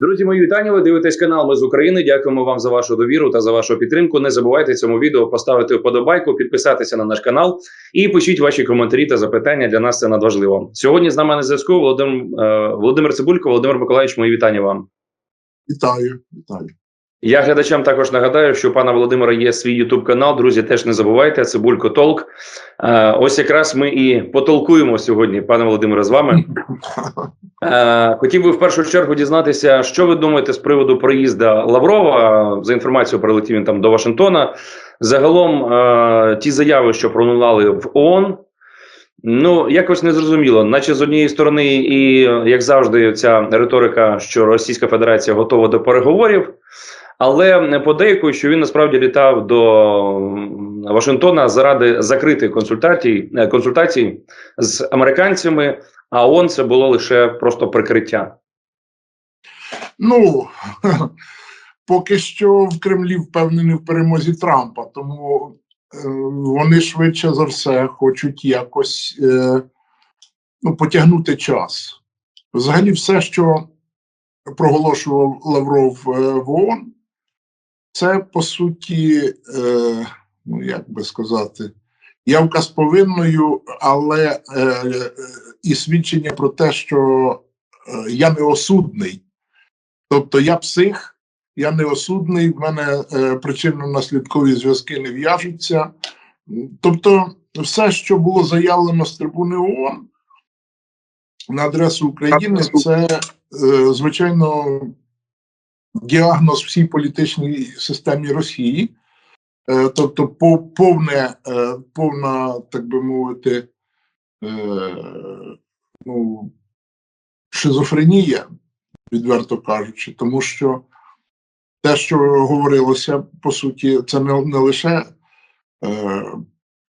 Друзі, мої вітання. Ви дивитесь канал Ми з України. Дякуємо вам за вашу довіру та за вашу підтримку. Не забувайте цьому відео поставити вподобайку, підписатися на наш канал і пишіть ваші коментарі та запитання. Для нас це надважливо. Сьогодні з нами на зв'язку Володимир е, Володимир Цибулько. Володимир Миколаївич, мої вітання вам. Вітаю, вітаю. Я глядачам також нагадаю, що у пана Володимира є свій Ютуб канал. Друзі, теж не забувайте. Цибулько Толк. Е, ось якраз ми і потолкуємо сьогодні, пане Володимире, з вами. Е, Хотів би в першу чергу дізнатися, що ви думаєте з приводу проїзду Лаврова. За інформацією, прилетів він там до Вашингтона. Загалом е, ті заяви, що пролунали в ООН, ну якось не зрозуміло. Наче з однієї сторони, і як завжди, ця риторика, що Російська Федерація готова до переговорів. Але подейкують, що він насправді літав до Вашингтона заради закритих консультацій, е, консультацій з американцями. А ООН це було лише просто прикриття. Ну поки що в Кремлі впевнені в перемозі Трампа, тому е, вони швидше за все хочуть якось е, ну, потягнути час. Взагалі, все, що проголошував Лавров в ООН, це по суті, е, ну як би сказати, явка з повинною, але е, е, і свідчення про те, що е, я не осудний. Тобто я псих, я не осудний, в мене е, причинно-наслідкові зв'язки не в'яжуться. Тобто, все, що було заявлено з трибуни ООН на адресу України, це, е, звичайно, діагноз всій політичній системі Росії. Е, тобто, повне, е, повна, так би мовити, е, ну, шизофренія, відверто кажучи, тому що те, що говорилося, по суті, це не, не лише е,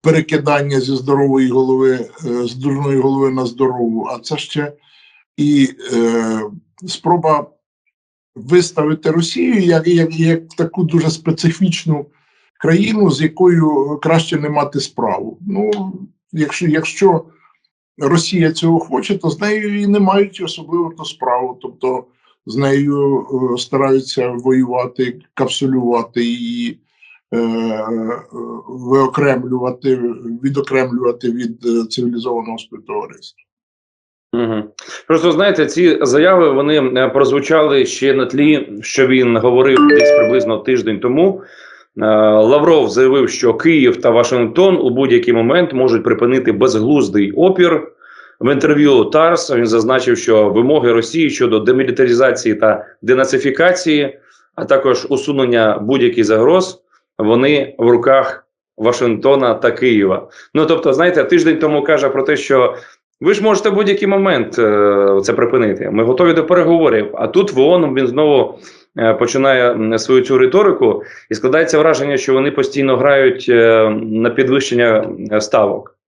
перекидання зі здорової голови, з дурної голови на здорову, а це ще і е, спроба виставити Росію як, як, як таку дуже специфічну країну, з якою краще не мати справу. Ну, якщо, якщо Росія цього хоче, то з нею і не мають особливо то справу. Тобто з нею е, стараються воювати, капсулювати її, е, е, виокремлювати, відокремлювати від е, цивілізованого співтовариства. Угу. Просто знаєте, ці заяви вони е, прозвучали ще на тлі, що він говорив десь приблизно тиждень тому. Е, Лавров заявив, що Київ та Вашингтон у будь-який момент можуть припинити безглуздий опір. В інтерв'ю Тарс він зазначив, що вимоги Росії щодо демілітаризації та денацифікації, а також усунення будь-яких загроз, вони в руках Вашингтона та Києва. Ну тобто, знаєте, тиждень тому каже про те, що ви ж можете в будь-який момент е, це припинити. Ми готові до переговорів. А тут в ООН він знову е, починає свою цю риторику, і складається враження, що вони постійно грають е, на підвищення ставок.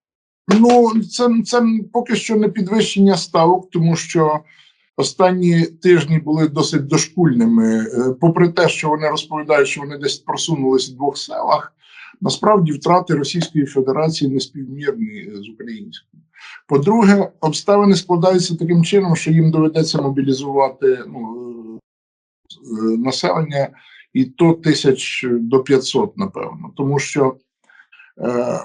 Ну, це, це поки що не підвищення ставок, тому що останні тижні були досить дошкульними. Попри те, що вони розповідають, що вони десь просунулись в двох селах, насправді втрати Російської Федерації неспівмірні з українською. По-друге, обставини складаються таким чином, що їм доведеться мобілізувати ну, е, е, населення і то тисяч до 500, напевно, тому що. Е,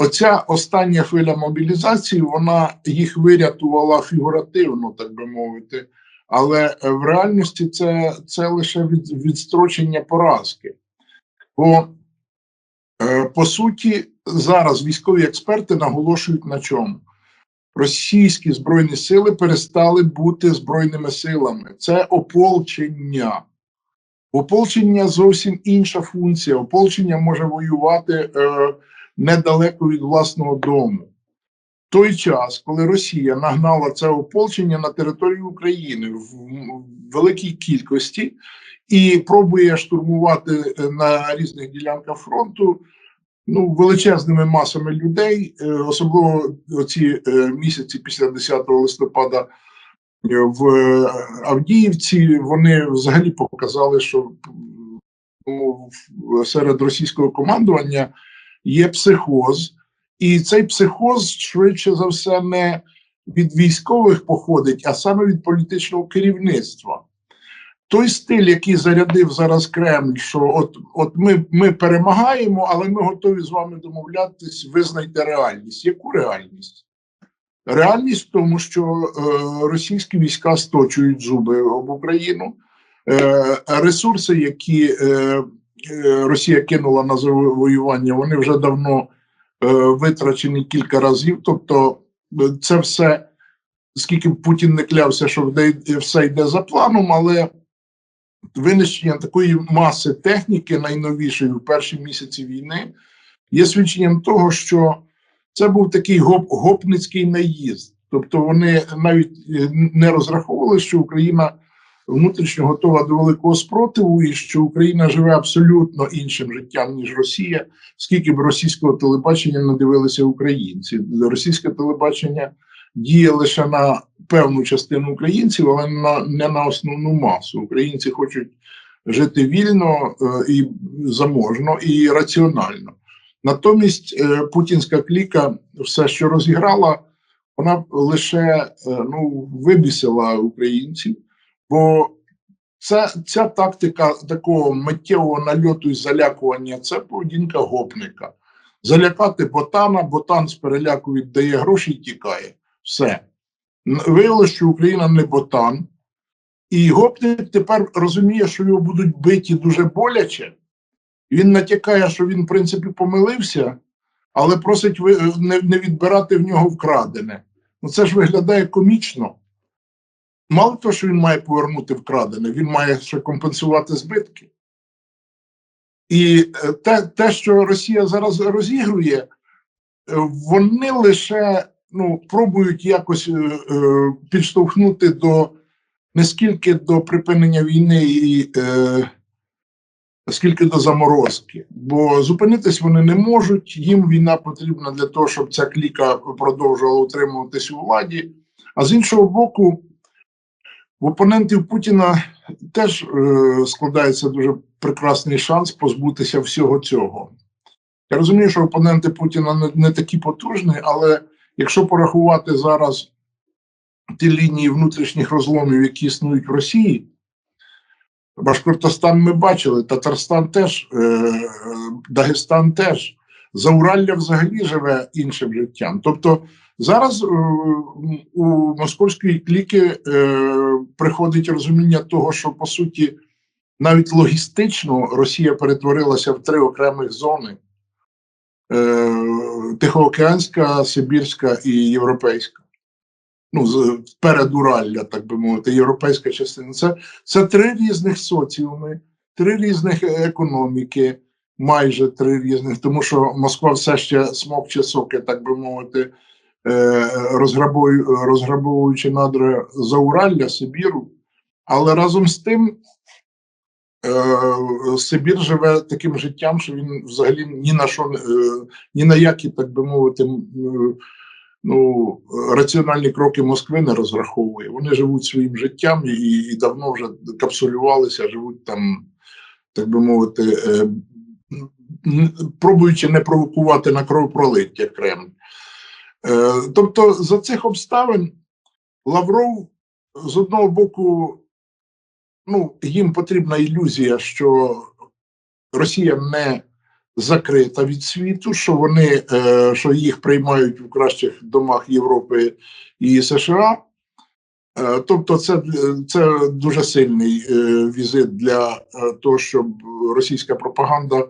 Оця остання хвиля мобілізації, вона їх вирятувала фігуративно, так би мовити, але е, в реальності це, це лише від, відстрочення поразки. Бо, е, по суті, зараз військові експерти наголошують на чому? Російські збройні сили перестали бути збройними силами. Це ополчення. Ополчення зовсім інша функція. Ополчення може воювати. Е, недалеко від власного дому. Той час, коли Росія нагнала це ополчення на територію України в великій кількості і пробує штурмувати е, на різних ділянках фронту ну, величезними масами людей, е, особливо ці е, місяці після 10 листопада в Авдіївці, вони взагалі показали, що ну, серед російського командування є психоз, і цей психоз швидше за все не від військових походить, а саме від політичного керівництва. Той стиль, який зарядив зараз Кремль, що от, от ми, ми перемагаємо, але ми готові з вами домовлятись, визнайте реальність. Яку реальність? Реальність в тому, що е, російські війська сточують зуби об Україну. Е, ресурси, які е, е, Росія кинула на завоювання, вони вже давно е, витрачені кілька разів. Тобто, е, це все, скільки Путін не клявся, що все йде за планом, але винищення такої маси техніки, найновішої в перші місяці війни, є свідченням того, що це був такий гоп, гопницький наїзд. Тобто вони навіть е, не розраховували, що Україна внутрішньо готова до великого спротиву, і що Україна живе абсолютно іншим життям, ніж Росія, скільки б російського телебачення не дивилися українці. Російське телебачення діє лише на певну частину українців, але на, не на основну масу. Українці хочуть жити вільно е, і заможно і раціонально. Натомість е, путінська кліка все, що розіграла, вона лише е, ну, вибісила українців, бо це, ця тактика такого миттєвого нальоту і залякування це поведінка гопника. Залякати ботана, ботан з переляку віддає гроші і тікає. Все. Виявилося, що Україна не ботан, і гопник тепер розуміє, що його будуть биті дуже боляче. Він натякає, що він, в принципі, помилився, але просить не, не відбирати в нього вкрадене. Ну це ж виглядає комічно. Мало того, що він має повернути вкрадене, він має ще компенсувати збитки. І е, те, те, що Росія зараз розігрує, е, вони лише ну, пробують якось е, е, підштовхнути до не скільки до припинення війни і е, скільки до заморозки. Бо зупинитись вони не можуть. Їм війна потрібна для того, щоб ця кліка продовжувала утримуватись у владі. А з іншого боку, в опонентів Путіна теж е, складається дуже прекрасний шанс позбутися всього цього. Я розумію, що опоненти Путіна не, не такі потужні, але якщо порахувати зараз ті лінії внутрішніх розломів, які існують в Росії, Башкортостан ми бачили, Татарстан теж, е, Дагестан теж. Зауралля взагалі живе іншим життям. Тобто зараз е, у московської кліки е, приходить розуміння того, що по суті навіть логістично Росія перетворилася в три окремих зони: Тихоокеанська, Сибірська і Європейська. Ну, з передуралля, так би мовити, європейська частина. Це, це три різних соціуми, три різних економіки, майже три різних, тому що Москва все ще смокче соки, так би мовити, е, розграбовуючи надра Зауралля, Сибіру. Але разом з тим е, Сибір живе таким життям, що він взагалі ні на що, е, ні на які, так би мовити, е, ну, раціональні кроки Москви не розраховує. Вони живуть своїм життям і, і давно вже капсулювалися, живуть там, так би мовити, е, пробуючи не провокувати на кровопролиття Кремль. Е, тобто, за цих обставин Лавров з одного боку, ну, їм потрібна ілюзія, що Росія не закрита від світу, що вони е, що їх приймають в кращих домах Європи і США. Е, тобто, це, це дуже сильний е, візит для того, щоб російська пропаганда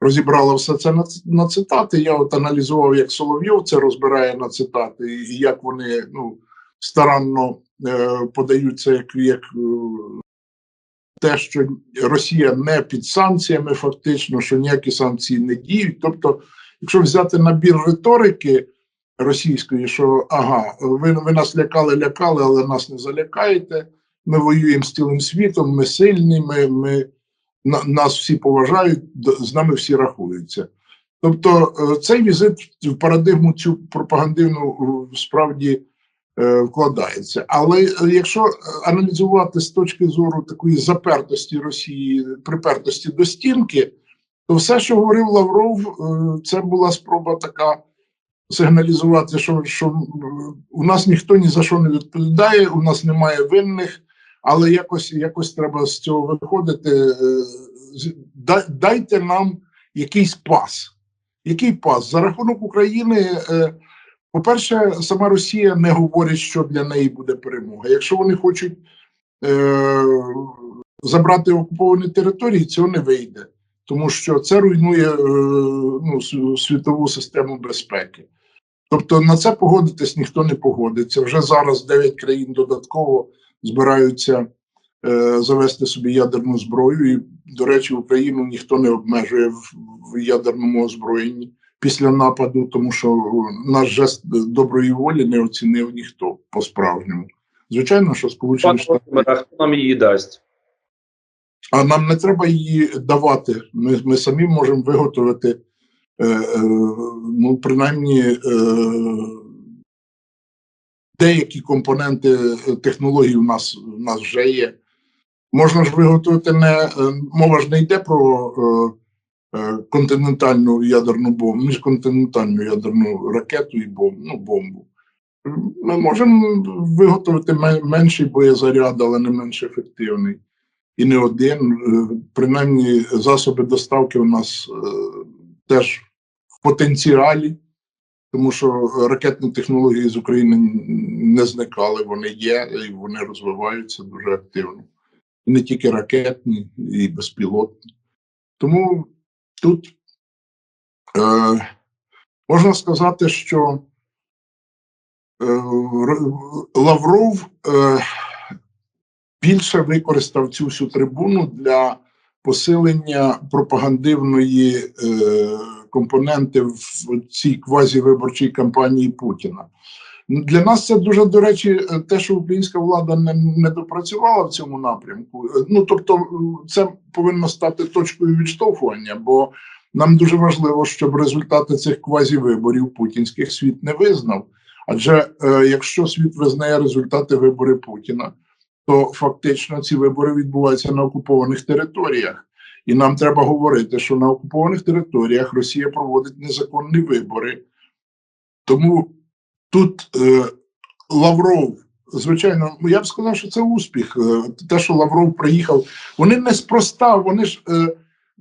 розібрала все це на, на цитати. Я от аналізував, як Соловйов це розбирає на цитати, і як вони ну, старанно е, подаються як, як те, що Росія не під санкціями, фактично, що ніякі санкції не діють. Тобто, якщо взяти набір риторики російської, що ага, ви, ви нас лякали, лякали, але нас не залякаєте. Ми воюємо з цілим світом, ми сильні, ми, ми на, нас всі поважають, з нами всі рахуються. Тобто, е, цей візит в парадигму цю пропагандивну справді вкладається. Але е, якщо е, аналізувати з точки зору такої запертості Росії, припертості до стінки, то все, що говорив Лавров, е, це була спроба така сигналізувати, що, що у нас ніхто ні за що не відповідає, у нас немає винних, але якось, якось треба з цього виходити. Е, Дайте нам якийсь пас. Який пас? За рахунок України, е, по-перше, сама Росія не говорить, що для неї буде перемога. Якщо вони хочуть е, забрати окуповані території, цього не вийде, тому що це руйнує е, ну, світову систему безпеки. Тобто на це погодитись ніхто не погодиться. Вже зараз 9 країн додатково збираються е, завести собі ядерну зброю. І, до речі, Україну ніхто не обмежує в, в ядерному озброєнні після нападу, тому що наш жест доброї волі не оцінив ніхто по-справжньому. Звичайно, що Сполучені Штати. А хто нам її дасть? А нам не треба її давати. Ми, ми самі можемо виготовити, е, е, ну, принаймні, е, деякі компоненти е, технологій у нас, у нас вже є. Можна ж виготовити не е, мова ж не йде про е, е, континентальну ядерну бомбу, міжконтинентальну ядерну ракету і бомбу, ну, бомбу. Ми можемо виготовити менший боєзаряд, але не менш ефективний і не один. Е, Принаймні, засоби доставки у нас е, теж в потенціалі, тому що ракетні технології з України не зникали, вони є і вони розвиваються дуже активно. І не тільки ракетні, і безпілотні. Тому тут е, можна сказати, що е, Лавров е, більше використав цю всю трибуну для посилення пропагандивної е, компоненти в цій квазівиборчій кампанії Путіна. Для нас це дуже до речі, е, те, що українська влада не, не допрацювала в цьому напрямку. Е, Ну тобто, е, це повинно стати точкою відштовхування, бо нам дуже важливо, щоб результати цих квазівиборів путінських світ не визнав. Адже е, якщо світ визнає результати виборів Путіна, то фактично ці вибори відбуваються на окупованих територіях. І нам треба говорити, що на окупованих територіях Росія проводить незаконні вибори. Тому тут е, Лавров, звичайно, ну, я б сказав, що це успіх. Е, те, що Лавров приїхав, вони неспроста, вони ж е,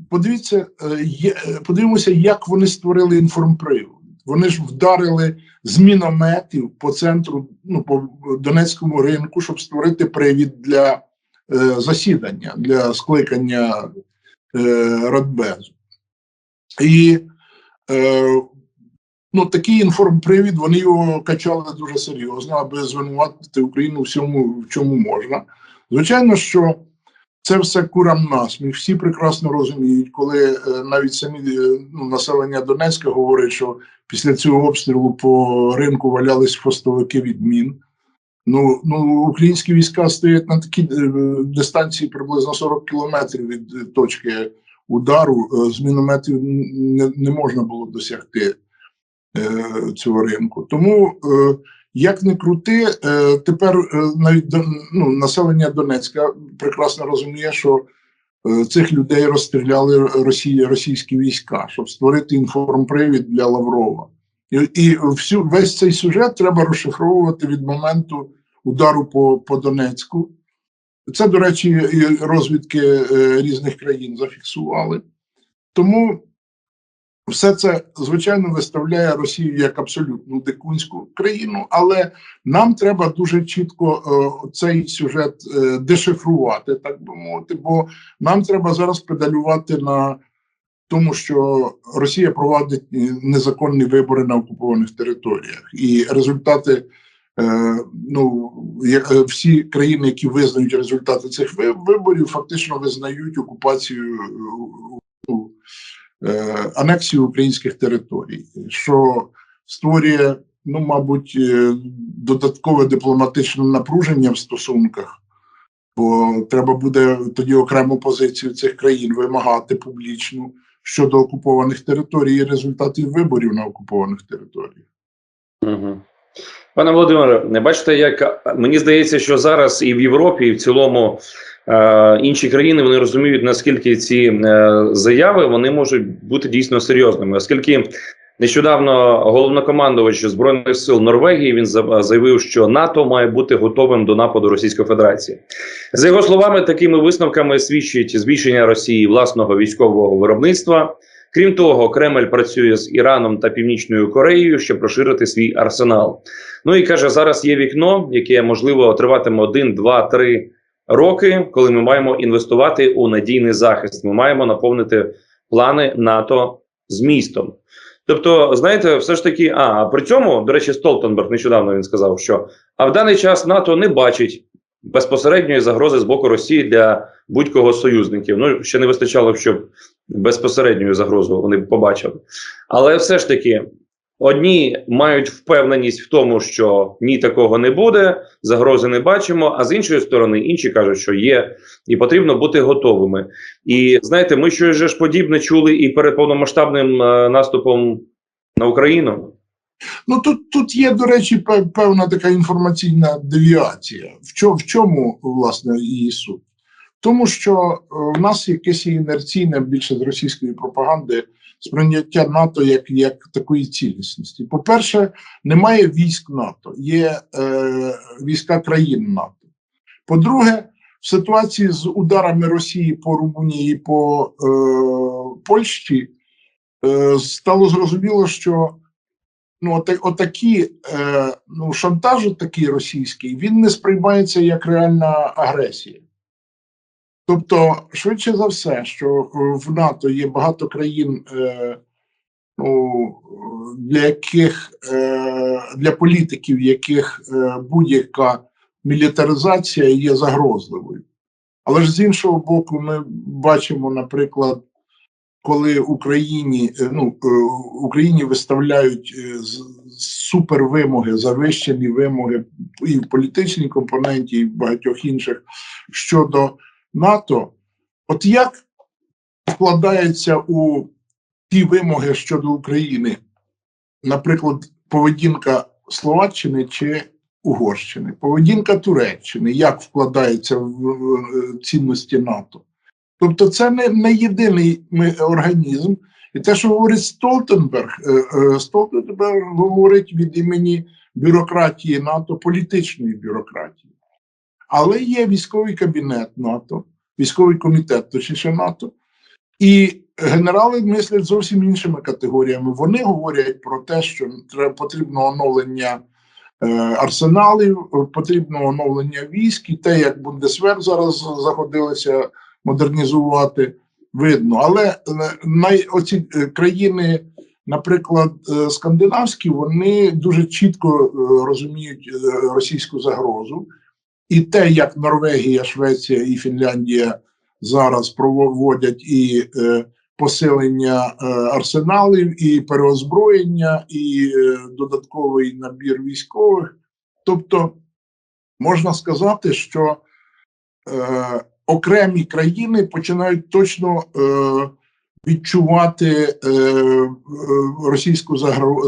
подивіться, е, е, подивимося, як вони створили інформпривод. Вони ж вдарили з мінометів по центру, ну по Донецькому ринку, щоб створити привід для е, засідання, для скликання е, Радбезу. І е, ну, такий інформпривід, вони його качали дуже серйозно, аби звинуватити Україну всьому, в чому можна. Звичайно, що це все курам насміх. Всі прекрасно розуміють, коли е, навіть самі е, ну, населення Донецька говорить, що після цього обстрілу по ринку валялись хвостовики від мін. Ну, ну, українські війська стоять на такій е, дистанції приблизно 40 кілометрів від точки удару. З мінометів не, не можна було досягти цього ринку. Тому, е, як не крути, е, тепер е, навіть ну, населення Донецька прекрасно розуміє, що е, цих людей розстріляли Росії, російські війська, щоб створити інформпривід для Лаврова. І, і всю, весь цей сюжет треба розшифровувати від моменту удару по, по Донецьку. Це, до речі, розвідки е, різних країн зафіксували. Тому все це, звичайно, виставляє Росію як абсолютно дикунську країну, але нам треба дуже чітко е, цей сюжет е, дешифрувати, так би мовити, бо нам треба зараз педалювати на тому, що Росія проводить е, незаконні вибори на окупованих територіях, і результати. Е, ну, е, всі країни, які визнають результати цих виборів, фактично визнають окупацію анексію українських територій, що створює, ну, мабуть, е, додаткове дипломатичне напруження в стосунках, бо треба буде тоді окрему позицію цих країн вимагати публічну щодо окупованих територій і результатів виборів на окупованих територіях. Угу. Пане Володимире, не бачите, як мені здається, що зараз і в Європі, і в цілому е, інші країни вони розуміють, наскільки ці е, заяви вони можуть бути дійсно серйозними, оскільки Нещодавно головнокомандувач збройних сил Норвегії він заявив, що НАТО має бути готовим до нападу Російської Федерації. За його словами, такими висновками свідчить збільшення Росії власного військового виробництва. Крім того, Кремль працює з Іраном та Північною Кореєю, щоб розширити свій арсенал. Ну і каже, зараз є вікно, яке можливо триватиме один, два, три роки, коли ми маємо інвестувати у надійний захист. Ми маємо наповнити плани НАТО змістом. Тобто, знаєте, все ж таки, а, при цьому, до речі, Столтенберг нещодавно він сказав, що а в даний час НАТО не бачить безпосередньої загрози з боку Росії для будь-кого союзників. Ну ще не вистачало, щоб безпосередньою загрозу вони побачили. Але все ж таки, одні мають впевненість в тому, що ні такого не буде, загрози не бачимо. А з іншої сторони, інші кажуть, що є, і потрібно бути готовими. І знаєте, ми щось ж подібне чули і перед повномасштабним е, наступом на Україну. Ну тут, тут є, до речі, певна така інформаційна девіація. В чому, в чому власне її суть? Тому що е, в нас якесь інерційне більше з російської пропаганди сприйняття НАТО як, як такої цілісності. По-перше, немає військ НАТО, є е, війська країн НАТО. По-друге, в ситуації з ударами Росії по Румунії і по е, Польщі е, стало зрозуміло, що ну, ота- отакі, е, ну, шантаж такий російський, він не сприймається як реальна агресія. Тобто, швидше за все, що е, в НАТО є багато країн, е, ну, для яких е, для політиків, яких е, будь-яка мілітаризація є загрозливою. Але ж з іншого боку, ми бачимо, наприклад, коли Україні е, ну е, Україні виставляють супервимоги, завищені вимоги і в політичній компоненті, і в багатьох інших щодо НАТО, от як вкладається у ті вимоги щодо України, наприклад, поведінка Словаччини чи Угорщини, поведінка Туреччини, як вкладається в цінності НАТО? Тобто, це не, не єдиний організм. І те, що говорить Столтенберг, е, е, Столтенберг говорить від імені бюрократії НАТО, політичної бюрократії. Але є військовий кабінет НАТО, військовий комітет, точніше НАТО, і генерали мислять зовсім іншими категоріями. Вони говорять про те, що треба потрібно оновлення е, арсеналів, потрібно оновлення військ, і те, як Бундесвер зараз заходилися модернізувати, видно. Але е, най, оці е, країни, наприклад, е, скандинавські, вони дуже чітко розуміють російську загрозу. І те, як Норвегія, Швеція і Фінляндія зараз проводять і е, посилення е, арсеналів, і переозброєння, і е, додатковий набір військових. Тобто можна сказати, що е, окремі країни починають точно е, відчувати е, е, російську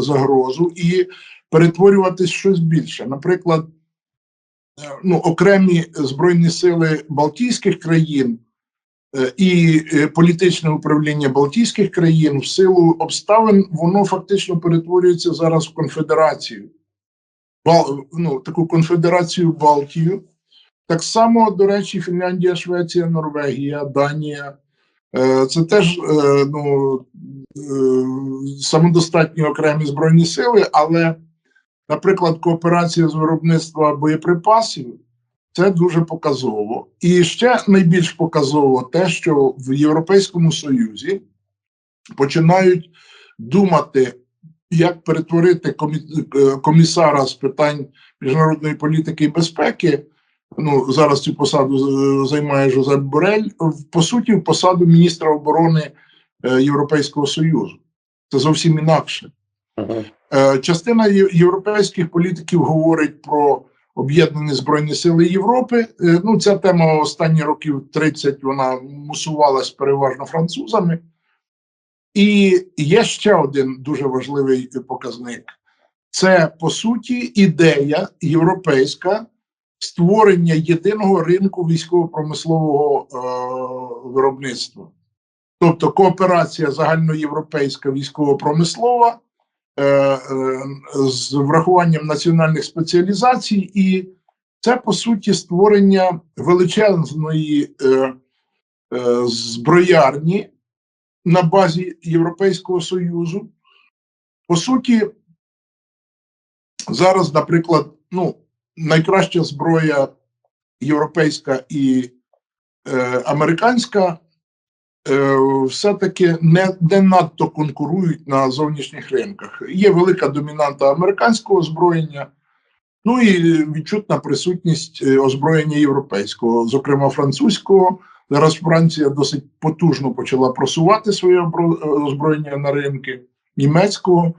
загрозу і перетворюватись щось більше. Наприклад, ну, окремі збройні сили Балтійських країн е, і е, політичне управління Балтійських країн в силу обставин воно фактично перетворюється зараз в конфедерацію. Бал, ну, таку конфедерацію Балтію. Так само, до речі, Фінляндія, Швеція, Норвегія, Данія. Е, Це теж ну, самодостатні окремі збройні сили, але, наприклад, кооперація з виробництва боєприпасів це дуже показово. І ще найбільш показово те, що в Європейському Союзі починають думати, як перетворити е, комісара з питань міжнародної політики і безпеки. Ну, зараз цю посаду займає Жозеп Борель, в- по суті, в посаду міністра оборони е, Європейського Союзу. Це зовсім інакше. Мгм. Е, Частина європейських політиків говорить про об'єднані збройні сили Європи. Е, Ну, ця тема останні років 30 вона мусувалась переважно французами. І є ще один дуже важливий показник: це по суті ідея європейська створення єдиного ринку військово-промислового е, виробництва. Тобто кооперація загальноєвропейська військово-промислова з врахуванням національних спеціалізацій, і це по суті створення величезної е, е, зброярні на базі Європейського Союзу. По суті, зараз, наприклад, ну, найкраща зброя європейська і е, американська е, все-таки не, не надто конкурують на зовнішніх ринках. Є велика домінанта американського озброєння, ну і відчутна присутність е, озброєння європейського, зокрема французького. Зараз Франція досить потужно почала просувати своє е, озброєння на ринки німецького.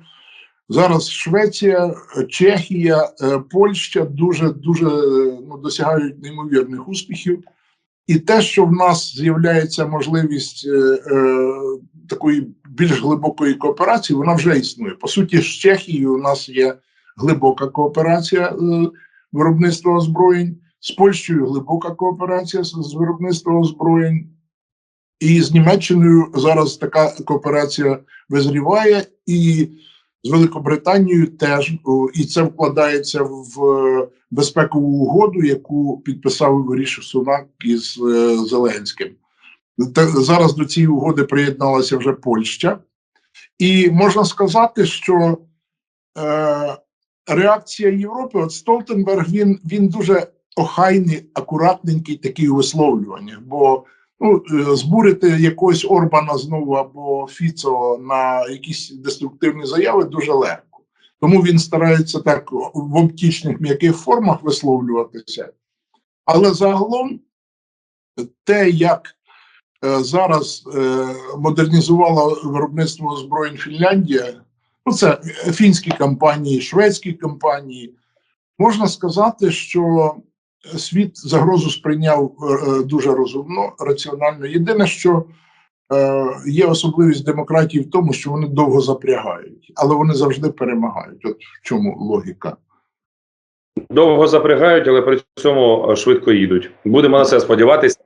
Зараз Швеція, е, Чехія, е, Польща дуже дуже е, ну, досягають неймовірних успіхів. І те, що в нас з'являється можливість е, е, такої більш глибокої кооперації, вона вже існує. По суті, з Чехією у нас є глибока кооперація е, виробництва озброєнь, з Польщею глибока кооперація з, виробництва озброєнь. І з Німеччиною зараз така кооперація визріває, і з Великобританією теж, і це вкладається в е, безпекову угоду, яку підписав Ріші Сунак із е, Зеленським. Зараз до цієї угоди приєдналася вже Польща, і можна сказати, що е, реакція Європи, от Столтенберг, він, він дуже охайний, акуратненький такий у висловлюваннях, бо ну, е, збурити якогось Орбана знову або Фіцо на якісь деструктивні заяви дуже легко. Тому він старається так в оптічних м'яких формах висловлюватися. Але загалом те, як е, зараз е, модернізувала виробництво озброєнь Фінляндія, ну це фінські компанії, шведські компанії, можна сказати, що світ загрозу сприйняв е, дуже розумно, раціонально. Єдине, що е, є особливість демократії в тому, що вони довго запрягають, але вони завжди перемагають. От в чому логіка. Довго запрягають, але при цьому е, швидко їдуть. Будемо на це сподіватися.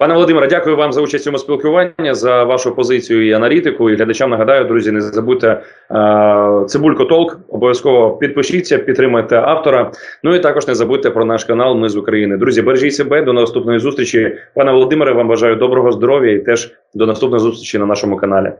Пане Володимире, дякую вам за участь у цьому спілкуванні, за вашу позицію і аналітику. І глядачам нагадаю, друзі, не забудьте е, Цибулько Толк. Обов'язково підпишіться, підтримайте автора. Ну і також не забудьте про наш канал Ми з України. Друзі, бережіть себе до наступної зустрічі. Пане Володимире, вам бажаю доброго здоров'я і теж до наступної зустрічі на нашому каналі.